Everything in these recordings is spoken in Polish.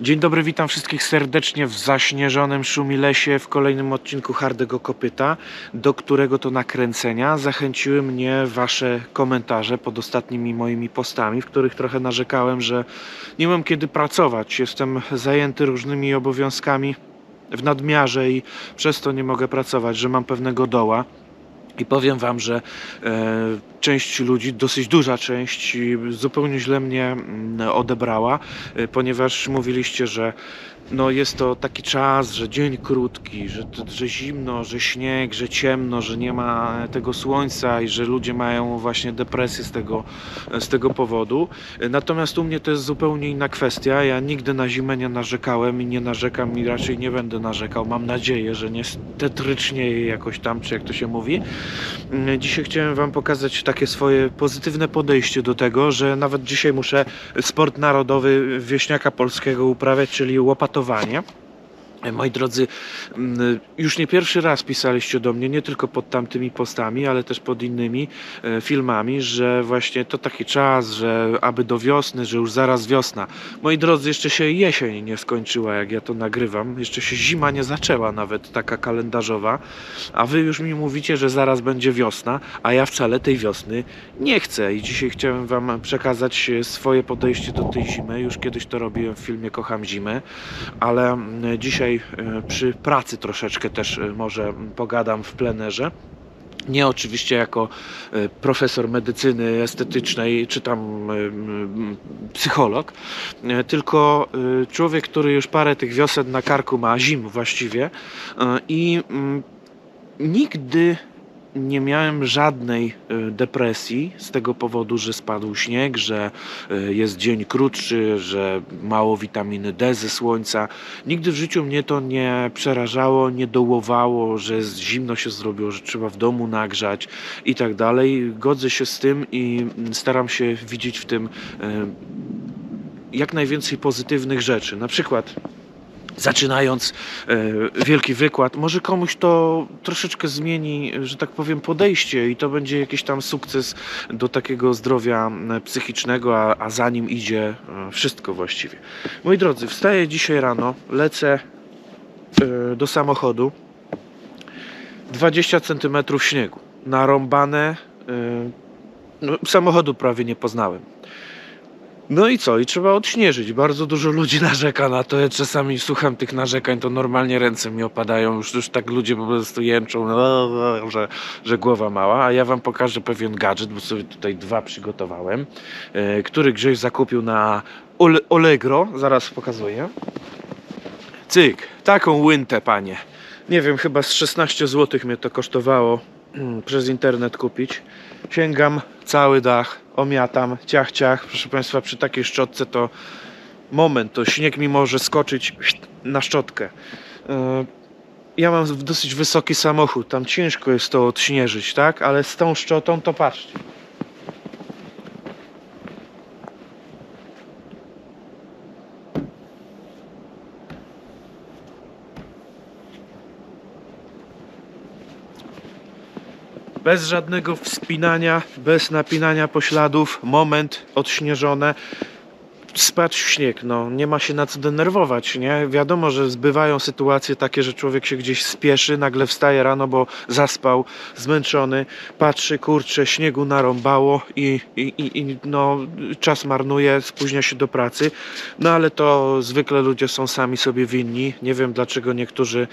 Dzień dobry, witam wszystkich serdecznie w zaśnieżonym Szumilesie w kolejnym odcinku Hardego Kopyta, do którego to nakręcenia zachęciły mnie wasze komentarze pod ostatnimi moimi postami, w których trochę narzekałem, że nie mam kiedy pracować, jestem zajęty różnymi obowiązkami w nadmiarze i przez to nie mogę pracować, że mam pewnego doła. I powiem wam, że e, część ludzi, dosyć duża część, zupełnie źle mnie mm, odebrała, e, ponieważ mówiliście, że no jest to taki czas, że dzień krótki, że, że zimno, że śnieg, że ciemno, że nie ma tego słońca i że ludzie mają właśnie depresję z tego, z tego powodu. Natomiast u mnie to jest zupełnie inna kwestia. Ja nigdy na zimę nie narzekałem i nie narzekam i raczej nie będę narzekał. Mam nadzieję, że nie tetrycznie jakoś tam, czy jak to się mówi. Dzisiaj chciałem Wam pokazać takie swoje pozytywne podejście do tego, że nawet dzisiaj muszę sport narodowy wieśniaka polskiego uprawiać, czyli łopatowanie notowanie. Moi drodzy, mm, już nie pierwszy raz pisaliście do mnie, nie tylko pod tamtymi postami, ale też pod innymi e, filmami, że właśnie to taki czas, że aby do wiosny, że już zaraz wiosna. Moi drodzy, jeszcze się jesień nie skończyła, jak ja to nagrywam. Jeszcze się zima nie zaczęła, nawet taka kalendarzowa. A wy już mi mówicie, że zaraz będzie wiosna, a ja wcale tej wiosny nie chcę. I dzisiaj chciałem wam przekazać swoje podejście do tej zimy. Już kiedyś to robiłem w filmie Kocham Zimę, ale mm, dzisiaj e, przy pracy troszeczkę też e, może pogadam w plenerze. Nie oczywiście jako e, profesor medycyny estetycznej czy tam psycholog, tylko człowiek, który już parę tych wiosen na karku ma, zim właściwie i mm, nigdy nie miałem żadnej e, depresji z tego powodu, że spadł śnieg, że e, jest dzień krótszy, że mało witaminy D ze słońca. Nigdy w życiu mnie to nie przerażało, nie dołowało, że zimno się zrobiło, że trzeba w domu nagrzać i tak dalej. Godzę się z tym i mm, staram się widzieć w tym e, jak najwięcej pozytywnych rzeczy. Na przykład zaczynając e, wielki wykład, może komuś to troszeczkę zmieni, że tak powiem, podejście i to będzie jakiś tam sukces do takiego zdrowia psychicznego, a, a za nim idzie e, wszystko właściwie. Moi drodzy, wstaję dzisiaj rano, lecę e, do samochodu. 20 cm śniegu, narąbane. No, samochodu prawie nie poznałem. No i co? I trzeba odśnieżyć. Bardzo dużo ludzi narzeka na to. Ja czasami słucham tych narzekań, to normalnie ręce mi opadają. Już, już tak ludzie po prostu jęczą, no, no, że, że głowa mała. A ja wam pokażę pewien gadżet, bo sobie tutaj dwa przygotowałem, e, który Grześ zakupił na Allegro. Zaraz pokazuję. Cyk, taką łynkę, panie. Nie wiem, chyba z 16 zł mnie to kosztowało mm, przez internet kupić. Sięgam cały dach, omiatam, ciach, ciach. Proszę Państwa, przy takiej szczotce to moment, to śnieg mi może skoczyć na szczotkę. E, Ja mam dosyć wysoki samochód, tam ciężko jest to odśnieżyć, tak? Ale z tą szczotą to patrzcie. Bez żadnego wspinania, bez napinania pośladów, moment odśnieżone. Spadł śnieg, no nie ma się na co denerwować, nie? Wiadomo, że zbywają sytuacje takie, że człowiek się gdzieś spieszy, nagle wstaje rano, bo zaspał, zmęczony, patrzy, kurczę, śniegu narąbało i, i, i no, czas marnuje, spóźnia się do pracy. No ale to zwykle ludzie są sami sobie winni. Nie wiem dlaczego niektórzy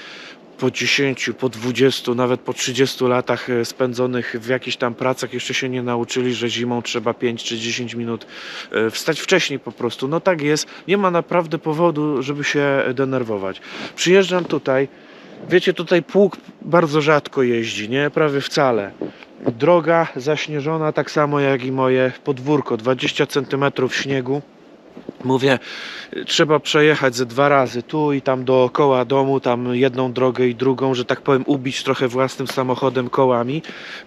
po 10, po 20, nawet po 30 latach e, spędzonych w jakichś tam pracach jeszcze się nie nauczyli, że zimą trzeba 5 czy 10 minut e, wstać wcześniej po prostu. No tak jest. Nie ma naprawdę powodu, żeby się denerwować. Przyjeżdżam tutaj. Wiecie, tutaj pług bardzo rzadko jeździ, nie? Prawie wcale. Droga zaśnieżona tak samo jak i moje podwórko, 20 cm śniegu. Mówię, trzeba przejechać ze dwa razy tu i tam dookoła domu, tam jedną drogę i drugą, że tak powiem, ubić trochę własnym samochodem kołami,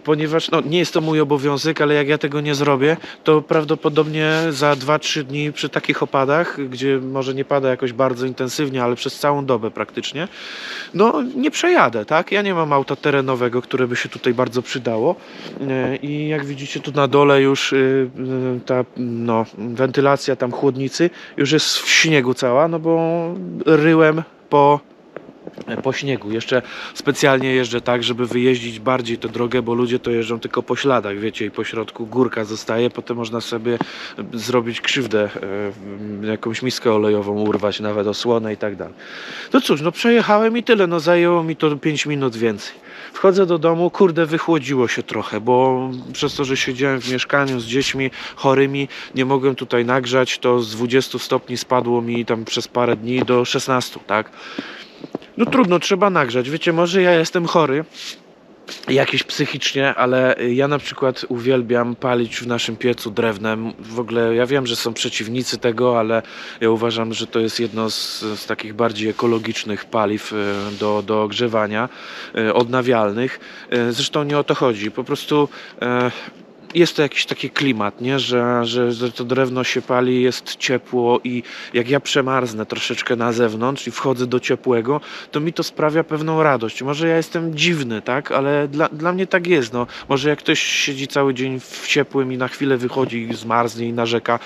ponieważ no, nie jest to mój obowiązek, ale jak ja tego nie zrobię, to prawdopodobnie za 2-3 dni przy takich opadach, gdzie może nie pada jakoś bardzo intensywnie, ale przez całą dobę praktycznie, no nie przejadę, tak? Ja nie mam auta terenowego, które by się tutaj bardzo przydało E, i jak widzicie tu na dole już y, y, ta no, wentylacja, tam chłodnicy już jest w śniegu cała, no bo ryłem po, po śniegu. Jeszcze specjalnie jeżdżę tak, żeby wyjeździć bardziej tę drogę, bo ludzie to jeżdżą tylko po śladach, wiecie, i po środku górka zostaje, potem można sobie zrobić krzywdę, jakąś miskę olejową urwać, nawet osłonę i tak dalej. No cóż, no przejechałem i tyle, no zajęło mi to 5 minut więcej. Wchodzę do domu, kurde, wychłodziło się trochę, bo przez to, że siedziałem w mieszkaniu z dziećmi chorymi, nie mogłem tutaj nagrzać, to z 20 stopni spadło mi tam przez parę dni do 16, tak? No trudno, trzeba nagrzać. Wiecie, może ja jestem chory, jakiś psychicznie, ale ja na przykład uwielbiam palić w naszym piecu drewnem. W ogóle ja wiem, że są przeciwnicy tego, ale ja uważam, że to jest jedno z, z takich bardziej ekologicznych paliw e, do, do ogrzewania, e, odnawialnych. E, Zresztą nie o to chodzi. Po prostu jest to jakiś taki klimat, nie? Że, że, to drewno się pali, jest ciepło i jak ja przemarznę troszeczkę na zewnątrz i wchodzę do ciepłego, to mi to sprawia pewną radość. Może ja jestem dziwny, tak? Ale dla, dla mnie tak jest. No. Może jak ktoś siedzi cały dzień w ciepłym i na chwilę wychodzi i zmarznie i narzeka,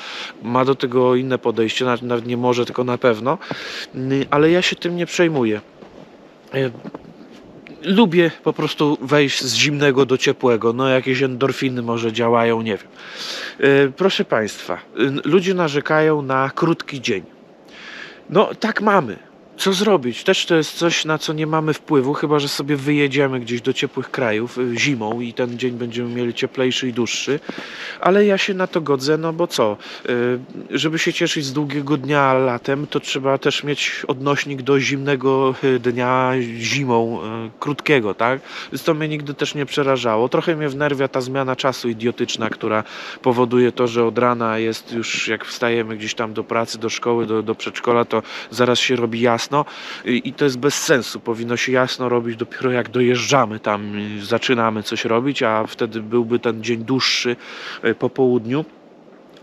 ma do tego inne podejście, nawet- nie może, tylko na pewno. Y, Ale ja się tym nie przejmuję. Lubię po prostu wejść z zimnego do ciepłego. No jakieś endorfiny może działają, nie wiem. Y, Proszę Państwa, y, ludzie narzekają na krótki dzień. No tak mamy. Co zrobić? Też to jest coś, na co nie mamy wpływu, chyba że sobie wyjedziemy gdzieś do ciepłych krajów y, zimą i ten dzień będziemy mieli cieplejszy i dłuższy. Ale ja się na to godzę, no bo co? Y, Żeby się cieszyć z długiego dnia latem, to trzeba też mieć odnośnik do zimnego y, dnia zimą, krótkiego, tak? Więc to mnie nigdy też nie przerażało. Trochę mnie wnerwia ta zmiana czasu idiotyczna, która powoduje to, że od rana jest już, jak wstajemy gdzieś tam do pracy, do szkoły, do, do przedszkola, to zaraz się robi jasno i i to jest bez sensu. Powinno się jasno robić dopiero jak dojeżdżamy tam, zaczynamy coś robić, a wtedy byłby ten dzień dłuższy y, po południu.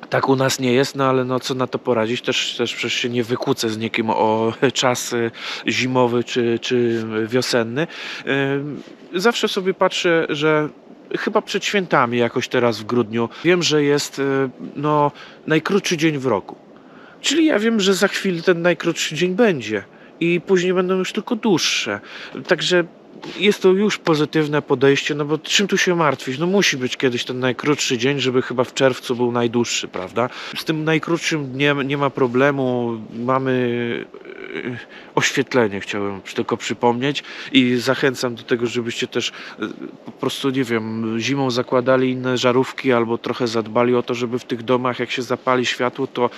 Tak u nas nie jest, no ale no co na to poradzić? Też, też przecież się nie wykłócę z nikim o czas y, zimowy czy, czy wiosenny. Ym, Zawsze sobie patrzę, że chyba przed świętami jakoś teraz w grudniu wiem, że jest no, najkrótszy dzień w roku. Czyli ja wiem, że za chwilę ten najkrótszy dzień będzie i później będą już tylko dłuższe. Także jest to już pozytywne podejście, no bo czym tu się martwić? No musi być kiedyś ten najkrótszy dzień, żeby chyba w czerwcu był najdłuższy, prawda? Z tym najkrótszym dniem nie ma problemu. Mamy e, oświetlenie, chciałem tylko przypomnieć i zachęcam do tego, żebyście też e, po prostu, nie wiem, zimą zakładali inne żarówki albo trochę zadbali o to, żeby w tych domach, jak się zapali światło, to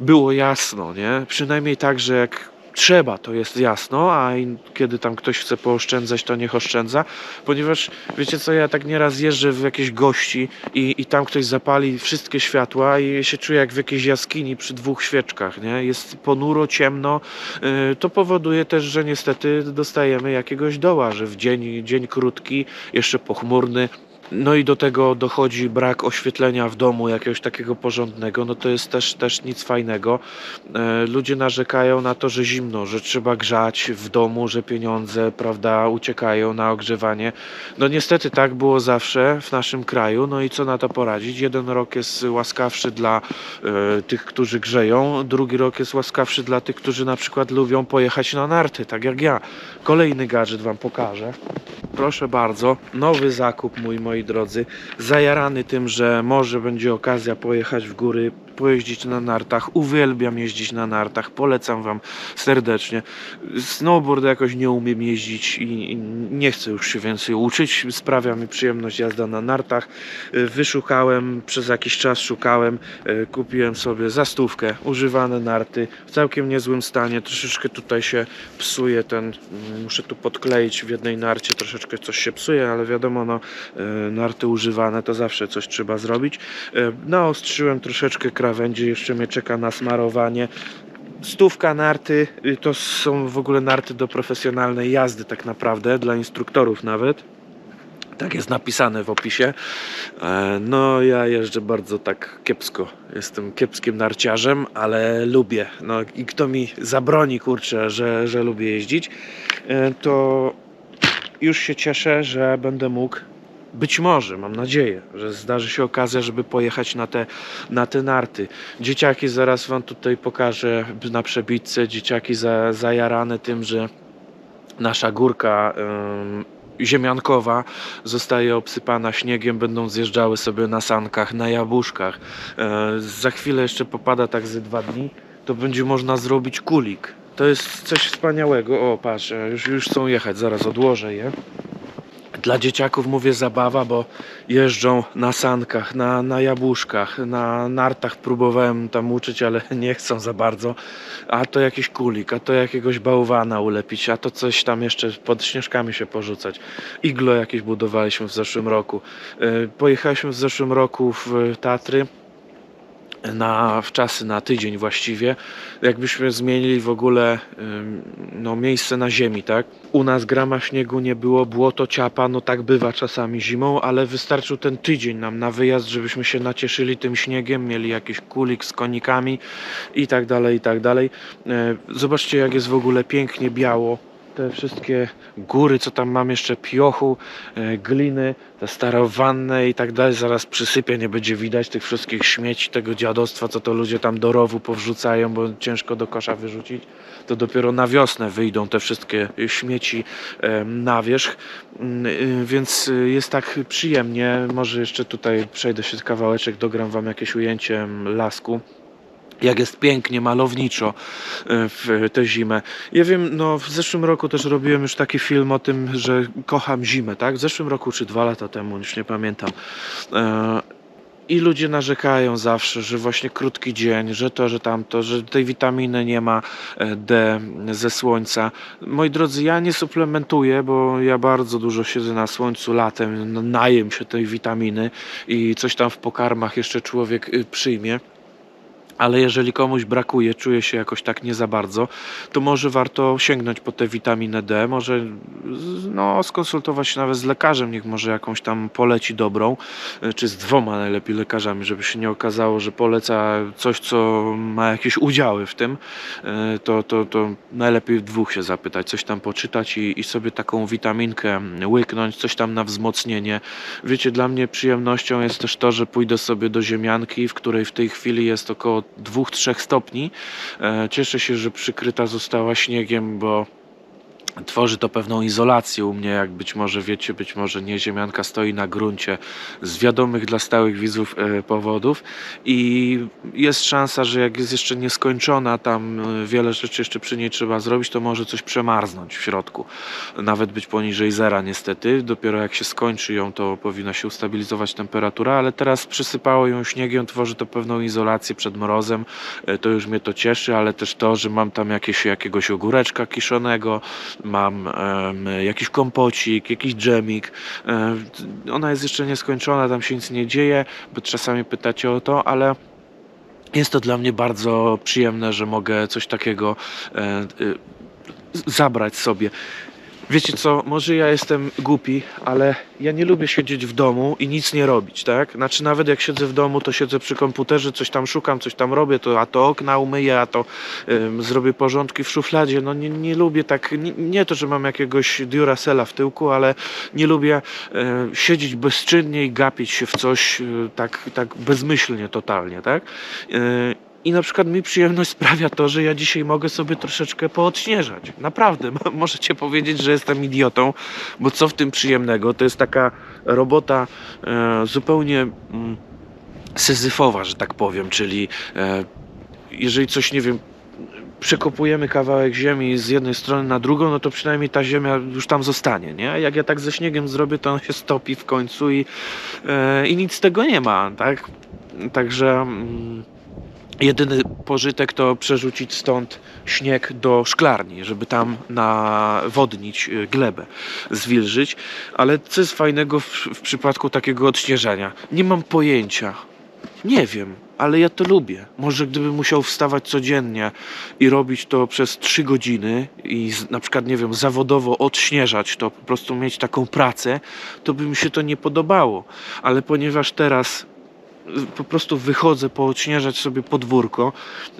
było jasno, nie? Przynajmniej tak, że jak trzeba, to jest jasno, a kiedy tam ktoś chce pooszczędzać, to niech oszczędza, ponieważ wiecie co, ja tak nieraz jeżdżę w jakieś gości i, i tam ktoś zapali wszystkie światła i się czuję jak w jakiejś jaskini przy dwóch świeczkach, nie? Jest ponuro, ciemno, yy, to powoduje też, że niestety dostajemy jakiegoś doła, że w dzień, dzień krótki, jeszcze pochmurny, no i do tego dochodzi brak oświetlenia w domu jakiegoś takiego porządnego, no to jest też, też nic fajnego. E, Ludzie narzekają na to, że zimno, że trzeba grzać w domu, że pieniądze, prawda, uciekają na ogrzewanie. No niestety tak było zawsze w naszym kraju, no i co na to poradzić? Jeden rok jest łaskawszy dla e, tych, którzy grzeją, drugi rok jest łaskawszy dla tych, którzy na przykład lubią pojechać na narty, tak jak ja. Kolejny gadżet wam pokażę. Proszę bardzo, nowy zakup mój, moi drodzy. Zajarany tym, że może będzie okazja pojechać w góry, pojeździć na nartach. Uwielbiam jeździć na nartach, polecam Wam serdecznie. Snowboard jakoś nie umiem jeździć i, nie chcę już się więcej uczyć. Sprawia mi przyjemność jazda na nartach. Wyszukałem, przez jakiś czas szukałem, kupiłem sobie za stówkę używane narty w całkiem niezłym stanie. Troszeczkę tutaj się psuje ten, muszę tu podkleić w jednej narcie, troszeczkę coś się psuje, ale wiadomo, no, y, narty używane to zawsze coś trzeba zrobić. Y, Naostrzyłem troszeczkę krawędzi, jeszcze mnie czeka na smarowanie. Stówka narty y, to są w ogóle narty do profesjonalnej jazdy, tak naprawdę, dla instruktorów nawet. Tak jest napisane w opisie. E, No, ja jeżdżę bardzo tak kiepsko. Jestem kiepskim narciarzem, ale lubię. No i kto mi zabroni, kurczę, że, że lubię jeździć, e, to już się cieszę, że będę mógł być może, mam nadzieję, że zdarzy się okazja, żeby pojechać na te, na te narty. Dzieciaki zaraz wam tutaj pokażę na przebitce. Dzieciaki za, zajarane tym, że nasza górka ym, ziemiankowa zostaje obsypana śniegiem, będą zjeżdżały sobie na sankach, na jabłuszkach. E, za chwilę jeszcze popada tak ze dwa dni, to będzie można zrobić kulik. To jest coś wspaniałego. O, patrz, e, już, już chcą jechać, zaraz odłożę je. Dla dzieciaków mówię zabawa, bo jeżdżą na sankach, na, na jabłuszkach, na nartach. Próbowałem tam uczyć, ale nie chcą za bardzo. A to jakiś kulik, a to jakiegoś bałwana ulepić, a to coś tam jeszcze pod śnieżkami się porzucać. Iglo jakieś budowaliśmy w zeszłym roku. E, Pojechaliśmy w zeszłym roku w Tatry na w czasy na tydzień właściwie, jakbyśmy zmienili w ogóle no, miejsce na ziemi, tak? U nas grama śniegu nie było, błoto ciapa, no tak bywa czasami zimą, ale wystarczył ten tydzień nam na wyjazd, żebyśmy się nacieszyli tym śniegiem, mieli jakiś kulik z konikami i tak dalej, i tak dalej. E, Zobaczcie jak jest w ogóle pięknie biało, te wszystkie góry, co tam mam jeszcze, piochu, e, gliny, te starowanne i tak dalej, zaraz przysypie, nie będzie widać tych wszystkich śmieci, tego dziadostwa, co to ludzie tam do rowu powrzucają, bo ciężko do kosza wyrzucić. To dopiero na wiosnę wyjdą te wszystkie śmieci e, na wierzch, Mm, y, więc jest tak przyjemnie. Może jeszcze tutaj przejdę się kawałeczek, dogram wam jakieś ujęcie mm, lasku jak jest pięknie, malowniczo e, w tę zimę. Ja wiem, no w zeszłym roku też robiłem już taki film o tym, że kocham zimę, tak? W zeszłym roku czy dwa lata temu, już nie pamiętam. E, I ludzie narzekają zawsze, że właśnie krótki dzień, że to, że tamto, że tej witaminy nie ma e, D ze słońca. Moi drodzy, ja nie suplementuję, bo ja bardzo dużo siedzę na słońcu latem, najem się tej witaminy i coś tam w pokarmach jeszcze człowiek y, przyjmie. Ale jeżeli komuś brakuje, czuje się jakoś tak nie za bardzo, to może warto sięgnąć po tę witaminę D, może no, skonsultować się nawet z lekarzem, niech może jakąś tam poleci dobrą, y, czy z dwoma najlepiej lekarzami, żeby się nie okazało, że poleca coś, co ma jakieś udziały w tym, y, to, to, to najlepiej dwóch się zapytać, coś tam poczytać i, i sobie taką witaminkę łyknąć, coś tam na wzmocnienie. Wiecie, dla mnie przyjemnością jest też to, że pójdę sobie do ziemianki, w której w tej chwili jest około 2-3 stopni. E, Cieszę się, że przykryta została śniegiem, bo tworzy to pewną izolację u mnie, jak być może wiecie, być może nie, ziemianka stoi na gruncie z wiadomych dla stałych widzów e, powodów i jest szansa, że jak jest jeszcze nieskończona, tam e, wiele rzeczy jeszcze przy niej trzeba zrobić, to może coś przemarznąć w środku. Nawet być poniżej zera niestety, dopiero jak się skończy ją, to powinna się ustabilizować temperatura, ale teraz przysypało ją śniegiem, tworzy to pewną izolację przed mrozem, E, to już mnie to cieszy, ale też to, że mam tam jakieś, jakiegoś ogóreczka kiszonego, mam jakiś kompocik, jakiś dżemik. Ona jest jeszcze nieskończona, tam się nic nie dzieje, bo czasami pytacie o to, ale jest to dla mnie bardzo przyjemne, że mogę coś takiego e, zabrać sobie. Wiecie co, może ja jestem głupi, ale ja nie lubię siedzieć w domu i nic nie robić, tak? Znaczy nawet jak siedzę w domu, to siedzę przy komputerze, coś tam szukam, coś tam robię, to a to okna umyję, a to ym, zrobię porządki w szufladzie. No nie, nie lubię tak, nie, nie to, że mam jakiegoś Duracella w tyłku, ale nie lubię e, siedzieć bezczynnie i gapić się w coś e, tak, tak bezmyślnie totalnie, tak? E, i na przykład mi przyjemność sprawia to, że ja dzisiaj mogę sobie troszeczkę poodśnieżać. Naprawdę, możecie powiedzieć, że jestem idiotą, bo co w tym przyjemnego? To jest taka robota e, zupełnie mm, syzyfowa, że tak powiem, czyli e, jeżeli coś, nie wiem, przekopujemy kawałek ziemi z jednej strony na drugą, no to przynajmniej ta ziemia już tam zostanie, nie? Jak ja tak ze śniegiem zrobię, to on się stopi w końcu i, e, i nic z tego nie ma, tak? Także... Mm, Jedyny pożytek to przerzucić stąd śnieg do szklarni, żeby tam nawodnić y, glebę, zwilżyć. Ale co jest fajnego w, w przypadku takiego odśnieżania? Nie mam pojęcia. Nie wiem, ale ja to lubię. Może gdybym musiał wstawać codziennie i robić to przez 3 godziny i na przykład, nie wiem, zawodowo odśnieżać to, po prostu mieć taką pracę, to by mi się to nie podobało. Ale ponieważ teraz po prostu wychodzę poodśnieżać sobie podwórko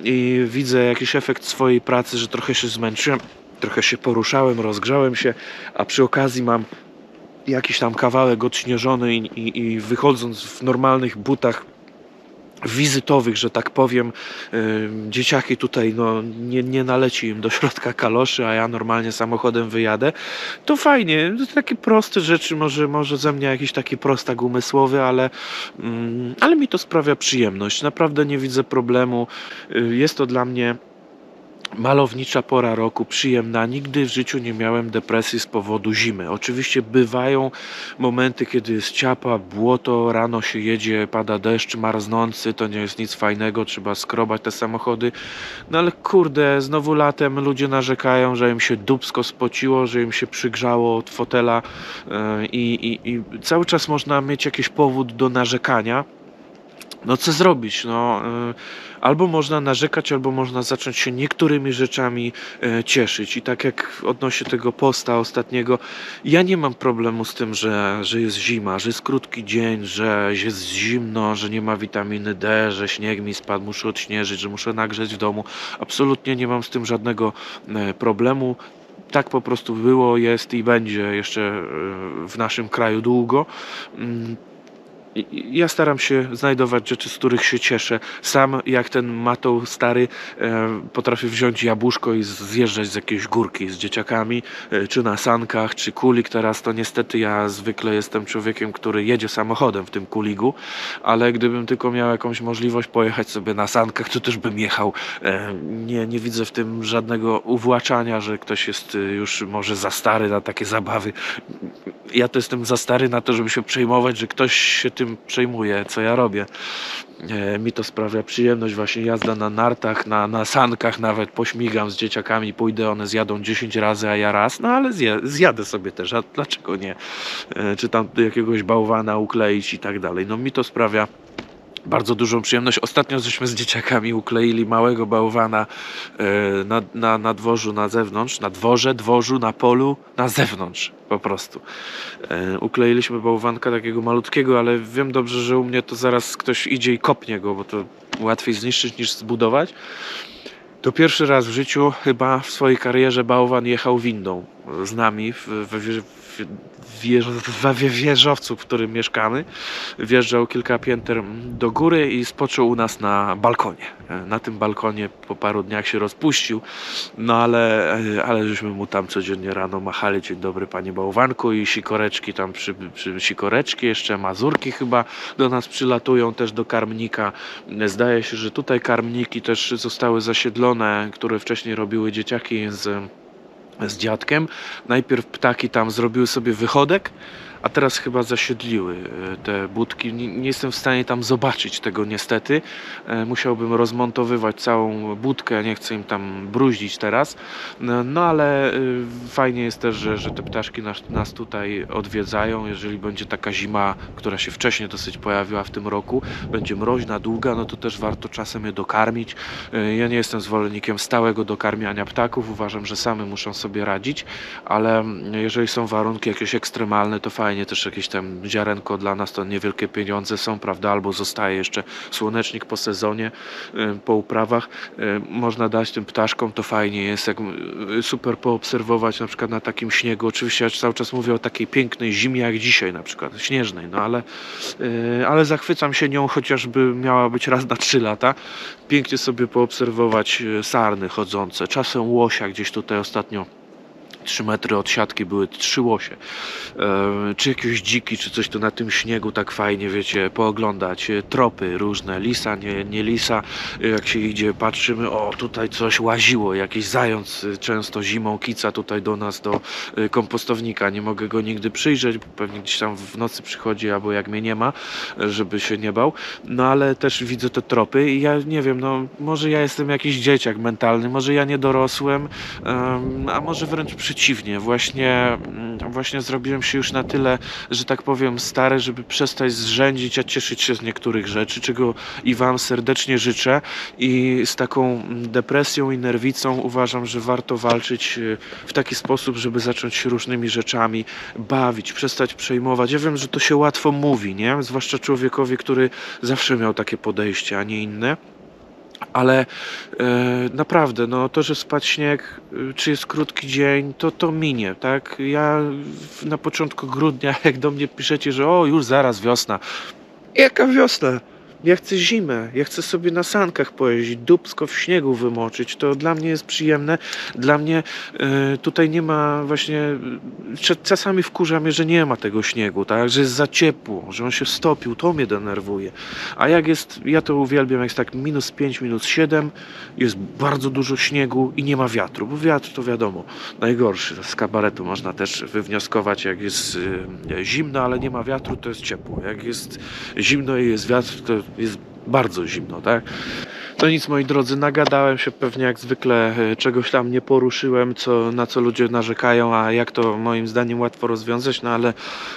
i widzę jakiś efekt swojej pracy, że trochę się zmęczyłem, trochę się poruszałem, rozgrzałem się, a przy okazji mam jakiś tam kawałek odśnieżony i, i, i wychodząc w normalnych butach wizytowych, że tak powiem, y, dzieciaki tutaj no, nie, nie naleci im do środka kaloszy, a ja normalnie samochodem wyjadę, to fajnie, to takie proste rzeczy, może, może ze mnie jakiś taki prostak umysłowy, ale, mm, ale mi to sprawia przyjemność, naprawdę nie widzę problemu, Y, jest to dla mnie malownicza pora roku, przyjemna. Nigdy w życiu nie miałem depresji z powodu zimy. Oczywiście bywają momenty, kiedy jest ciapa, błoto, rano się jedzie, pada deszcz marznący, to nie jest nic fajnego, trzeba skrobać te samochody. No ale kurde, znowu latem ludzie narzekają, że im się dubsko spociło, że im się przygrzało od fotela i, i, i cały czas można mieć jakiś powód do narzekania. No co zrobić? No, y, albo można narzekać, albo można zacząć się niektórymi rzeczami e, cieszyć. I tak jak odnośnie tego posta ostatniego, ja nie mam problemu z tym, że, że jest zima, że jest krótki dzień, że jest zimno, że nie ma witaminy D, że śnieg mi spadł, muszę odśnieżyć, że muszę nagrzeć w domu. Absolutnie nie mam z tym żadnego e, problemu. Tak po prostu było, jest i będzie jeszcze w naszym kraju długo. Ja staram się znajdować rzeczy, z których się cieszę. Sam, jak ten Matą stary, e, potrafię wziąć jabłuszko i zjeżdżać z jakiejś górki z dzieciakami, e, czy na sankach, czy kulik. Teraz to niestety ja zwykle jestem człowiekiem, który jedzie samochodem w tym kuligu, ale gdybym tylko miał jakąś możliwość pojechać sobie na sankach, to też bym jechał. E, nie, nie widzę w tym żadnego uwłaczania, że ktoś jest już może za stary na takie zabawy ja to jestem za stary na to, żeby się przejmować, że ktoś się tym przejmuje, co ja robię. E, mi to sprawia przyjemność, właśnie jazda na nartach, na, na sankach nawet, pośmigam z dzieciakami, pójdę, one zjadą 10 razy, a ja raz, no ale zje, zjadę sobie też, a dlaczego nie? E, czy tam jakiegoś bałwana ukleić i tak dalej. No mi to sprawia bardzo dużą przyjemność. Ostatnio żeśmy z dzieciakami ukleili małego bałwana e, na, na, na dworzu, na zewnątrz, na dworze, dworzu, na polu, na zewnątrz po prostu. E, ukleiliśmy bałwanka takiego malutkiego, ale wiem dobrze, że u mnie to zaraz ktoś idzie i kopnie go, bo to łatwiej zniszczyć niż zbudować. To pierwszy raz w życiu chyba w swojej karierze bałwan jechał windą z nami w, w, w, w, wież- w wieżowcu, w którym mieszkamy. Wjeżdżał kilka pięter do góry i spoczął u nas na balkonie. Na tym balkonie po paru dniach się rozpuścił, no ale, ale żeśmy mu tam codziennie rano machali, dzień dobry panie bałwanku i sikoreczki tam przy, przy sikoreczki, jeszcze mazurki chyba do nas przylatują też do karmnika. Zdaje się, że tutaj karmniki też zostały zasiedlone, które wcześniej robiły dzieciaki z, z dziadkiem. Najpierw ptaki tam zrobiły sobie wychodek, a teraz chyba zasiedliły e, te budki. Nie, jestem w stanie tam zobaczyć tego niestety. E, Musiałbym rozmontowywać całą budkę, nie chcę im tam bruździć teraz. No, no ale y, fajnie jest też, że, że te ptaszki nas, nas tutaj odwiedzają. Jeżeli będzie taka zima, która się wcześniej dosyć pojawiła w tym roku, będzie mroźna, długa, no to też warto czasem je dokarmić. Ja nie jestem zwolennikiem stałego dokarmiania ptaków. Uważam, że same muszą sobie radzić, ale mm, jeżeli są warunki jakieś ekstremalne, to fajnie też jakieś tam ziarenko dla nas to niewielkie pieniądze są, prawda? Albo zostaje jeszcze słonecznik po sezonie, y, po uprawach. Y, Można dać tym ptaszkom, to fajnie jest, jak y, super poobserwować na przykład na takim śniegu. Oczywiście ja cały czas mówię o takiej pięknej zimie jak dzisiaj na przykład, śnieżnej, no ale, ale zachwycam się nią, chociażby miała być raz na trzy lata. Pięknie sobie poobserwować sarny chodzące, czasem łosia gdzieś tutaj ostatnio 3 metry od siatki były trzy łosie, e, czy jakieś dziki, czy coś tu na tym śniegu tak fajnie, wiecie, pooglądać, e, tropy różne, lisa, nie, nie lisa, E, jak się idzie, patrzymy, o tutaj coś łaziło, jakiś zając często zimą kica tutaj do nas, do kompostownika, nie mogę go nigdy przyjrzeć, pewnie gdzieś tam w nocy przychodzi, albo jak mnie nie ma, żeby się nie bał, no ale też widzę te tropy i ja nie wiem, no może ja jestem jakiś dzieciak mentalny, może ja nie dorosłem, Em, a może wręcz przeciwnie, właśnie, mm, właśnie zrobiłem się już na tyle, że tak powiem, stary, żeby przestać zrzędzić, a cieszyć się z niektórych rzeczy, czego i Wam serdecznie życzę. I z taką mm, depresją i nerwicą uważam, że warto walczyć y, w taki sposób, żeby zacząć się różnymi rzeczami bawić, przestać przejmować. Ja wiem, że to się łatwo mówi, nie? Zwłaszcza człowiekowi, który zawsze miał takie podejście, a nie inne Ale e, naprawdę, no to, że spadł śnieg, y, czy jest krótki dzień, to to minie, tak? Ja na początku grudnia, jak do mnie piszecie, że o, już zaraz wiosna. Jaka wiosna? Ja chcę zimę, ja chcę sobie na sankach pojeździć, dubsko w śniegu wymoczyć. To dla mnie jest przyjemne. Dla mnie e, tutaj nie ma właśnie. e, Czasami wkurza mnie, że nie ma tego śniegu, tak? Że jest za ciepło, że on się stopił, to mnie denerwuje. A jak jest, ja to uwielbiam, jak jest tak minus 5, minus 7, jest bardzo dużo śniegu i nie ma wiatru, bo wiatr to wiadomo, najgorszy. Z kabaretu można też wywnioskować, jak jest e, zimno, ale nie ma wiatru, to jest ciepło. Jak jest zimno i jest wiatr, to jest bardzo zimno, tak? To nic, moi drodzy, nagadałem się pewnie jak zwykle, e, czegoś tam nie poruszyłem, co, na co ludzie narzekają, a jak to moim zdaniem łatwo rozwiązać, no ale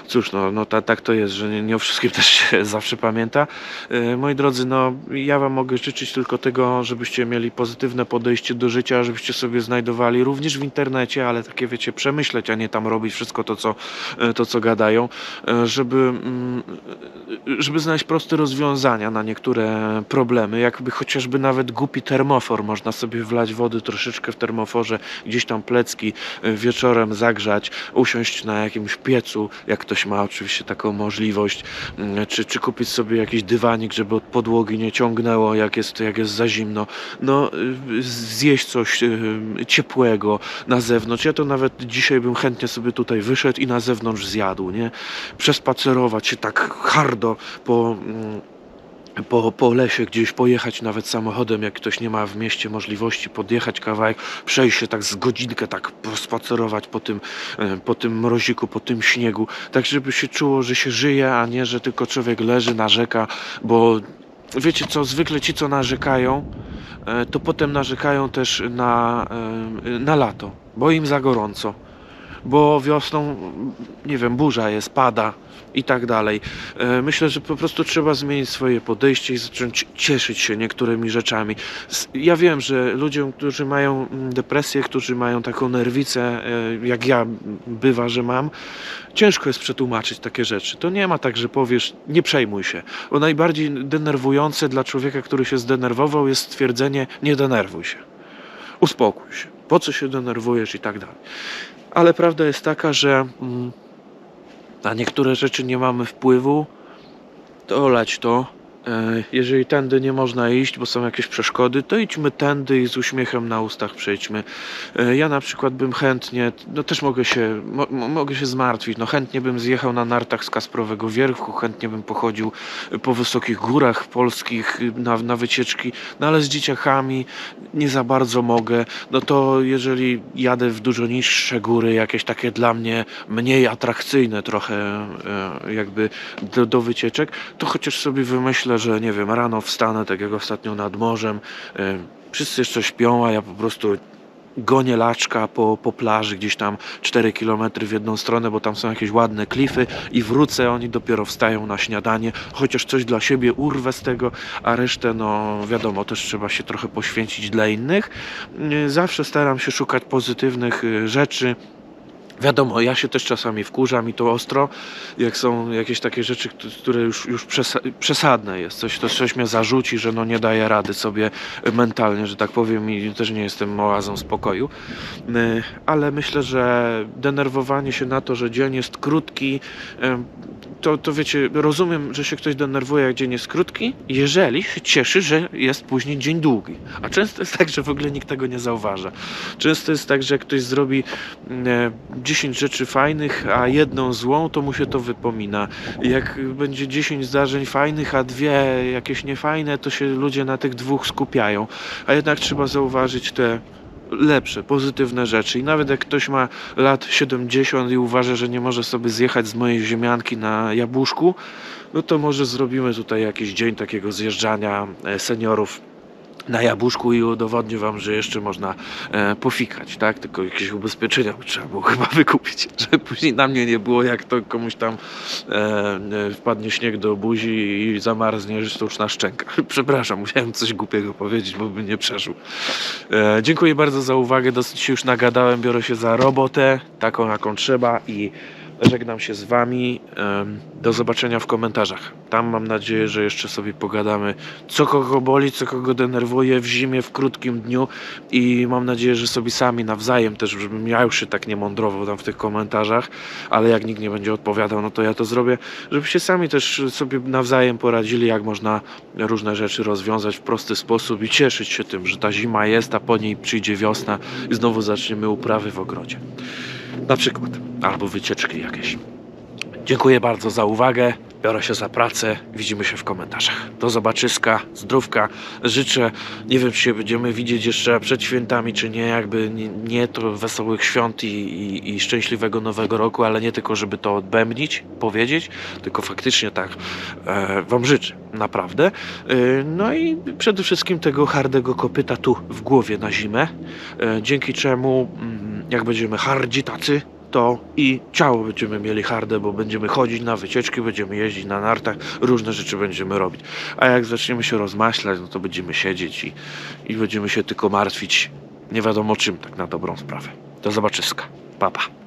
cóż, no, no ta, tak to jest, że nie, nie o wszystkim też się zawsze pamięta. E, Moi drodzy, no ja Wam mogę życzyć tylko tego, żebyście mieli pozytywne podejście do życia, żebyście sobie znajdowali również w internecie, ale takie wiecie, przemyśleć, a nie tam robić wszystko to, co, e, to, co gadają, żeby, mm, żeby znaleźć proste rozwiązania na niektóre problemy, jakby chociażby nawet głupi termofor, można sobie wlać wody troszeczkę w termoforze, gdzieś tam plecki e, wieczorem zagrzać, usiąść na jakimś piecu, jak ktoś ma oczywiście taką możliwość, mm, czy, czy kupić sobie jakiś dywanik, żeby od podłogi nie ciągnęło, jak jest, jak jest za zimno. No, y, zjeść coś y, ciepłego na zewnątrz. Ja to nawet dzisiaj bym chętnie sobie tutaj wyszedł i na zewnątrz zjadł, nie? Przespacerować się tak hardo po. Po, po lesie gdzieś pojechać nawet samochodem, jak ktoś nie ma w mieście możliwości podjechać kawałek, przejść się tak z godzinkę, tak spacerować po tym, e, po tym mroziku, po tym śniegu, tak żeby się czuło, że się żyje, a nie, że tylko człowiek leży, narzeka, bo wiecie co, zwykle ci, co narzekają, e, to potem narzekają też na, e, na lato, bo im za gorąco, bo wiosną, nie wiem, burza jest, pada i tak dalej. E, Myślę, że po prostu trzeba zmienić swoje podejście i zacząć cieszyć się niektórymi rzeczami. Ja wiem, że ludziom, którzy mają mm, depresję, którzy mają taką nerwicę, e, jak ja bywa, że mam, ciężko jest przetłumaczyć takie rzeczy. To nie ma tak, że powiesz, nie przejmuj się. Bo najbardziej denerwujące dla człowieka, który się zdenerwował, jest stwierdzenie, nie denerwuj się. Uspokój się. Po co się denerwujesz i tak dalej. Ale prawda jest taka, że mm, na niektóre rzeczy nie mamy wpływu, to olać to. E, Jeżeli tędy nie można iść, bo są jakieś przeszkody, to idźmy tędy i z uśmiechem na ustach przejdźmy. E, Ja na przykład bym chętnie, no też mogę się, mo, mo- mogę się zmartwić, no chętnie bym zjechał na nartach z Kasprowego Wierchu, chętnie bym pochodził po wysokich górach polskich na, na wycieczki, no ale z dzieciakami nie za bardzo mogę. No to jeżeli jadę w dużo niższe góry, jakieś takie dla mnie mniej atrakcyjne trochę e, jakby do, do wycieczek, to chociaż sobie wymyślę, że nie wiem, rano wstanę, tak jak ostatnio nad morzem, e, wszyscy jeszcze śpią, a ja po prostu gonię laczka po, po plaży gdzieś tam 4 km w jedną stronę, bo tam są jakieś ładne klify i wrócę, oni dopiero wstają na śniadanie, chociaż coś dla siebie urwę z tego, a resztę, no wiadomo, też trzeba się trochę poświęcić dla innych. Y, Zawsze staram się szukać pozytywnych y, rzeczy. Wiadomo, ja się też czasami wkurzam i to ostro, jak są jakieś takie rzeczy, kt- które już, już przesa- przesadne jest, coś, to coś mnie zarzuci, że no nie daję rady sobie mentalnie, że tak powiem i też nie jestem oazą spokoju, Y, ale myślę, że denerwowanie się na to, że dzień jest krótki, em, to, to wiecie, rozumiem, że się ktoś denerwuje, jak dzień jest krótki, jeżeli się cieszy, że jest później dzień długi. A często jest tak, że w ogóle nikt tego nie zauważa. Często jest tak, że jak ktoś zrobi e, 10 rzeczy fajnych, a jedną złą, to mu się to wypomina. Jak będzie 10 zdarzeń fajnych, a dwie jakieś niefajne, to się ludzie na tych dwóch skupiają. A jednak trzeba zauważyć te lepsze, pozytywne rzeczy. I nawet jak ktoś ma lat 70 i uważa, że nie może sobie zjechać z mojej ziemianki na jabłuszku, no to może zrobimy tutaj jakiś dzień takiego zjeżdżania e, seniorów na jabłuszku i udowodnię wam, że jeszcze można e, pofikać, tak? Tylko jakieś ubezpieczenia trzeba było chyba wykupić, żeby później na mnie nie było, jak to komuś tam e, e, wpadnie śnieg do buzi i zamarznie sztuczna szczęka. Przepraszam, musiałem coś głupiego powiedzieć, bo by nie przeżył. E, dziękuję bardzo za uwagę, dosyć się już nagadałem, biorę się za robotę, taką jaką trzeba i żegnam się z Wami. Do zobaczenia w komentarzach. Tam mam nadzieję, że jeszcze sobie pogadamy, co kogo boli, co kogo denerwuje w zimie, w krótkim dniu i mam nadzieję, że sobie sami nawzajem też, żebym ja już się tak nie mądrował tam w tych komentarzach, ale jak nikt nie będzie odpowiadał, no to ja to zrobię, żebyście sami też sobie nawzajem poradzili, jak można różne rzeczy rozwiązać w prosty sposób i cieszyć się tym, że ta zima jest, a po niej przyjdzie wiosna i znowu zaczniemy uprawy w ogrodzie. Na przykład, albo wycieczki jakieś. Dziękuję bardzo za uwagę. Biorę się za pracę. Widzimy się w komentarzach. Do zobaczyska, zdrówka. Życzę, nie wiem czy się będziemy widzieć jeszcze przed świętami, czy nie. Jakby nie, to wesołych świąt i, i, i szczęśliwego nowego roku, ale nie tylko, żeby to odbębnić, powiedzieć, tylko faktycznie tak e, Wam życzę. Naprawdę. E, no i przede wszystkim tego hardego kopyta tu w głowie na zimę. E, dzięki czemu, mm, jak będziemy hardzi tacy, to i ciało będziemy mieli harde, bo będziemy chodzić na wycieczki, będziemy jeździć na nartach, różne rzeczy będziemy robić. A jak zaczniemy się rozmaślać, no to będziemy siedzieć i, i będziemy się tylko martwić nie wiadomo czym, tak na dobrą sprawę. Do zobaczyska. Pa, pa.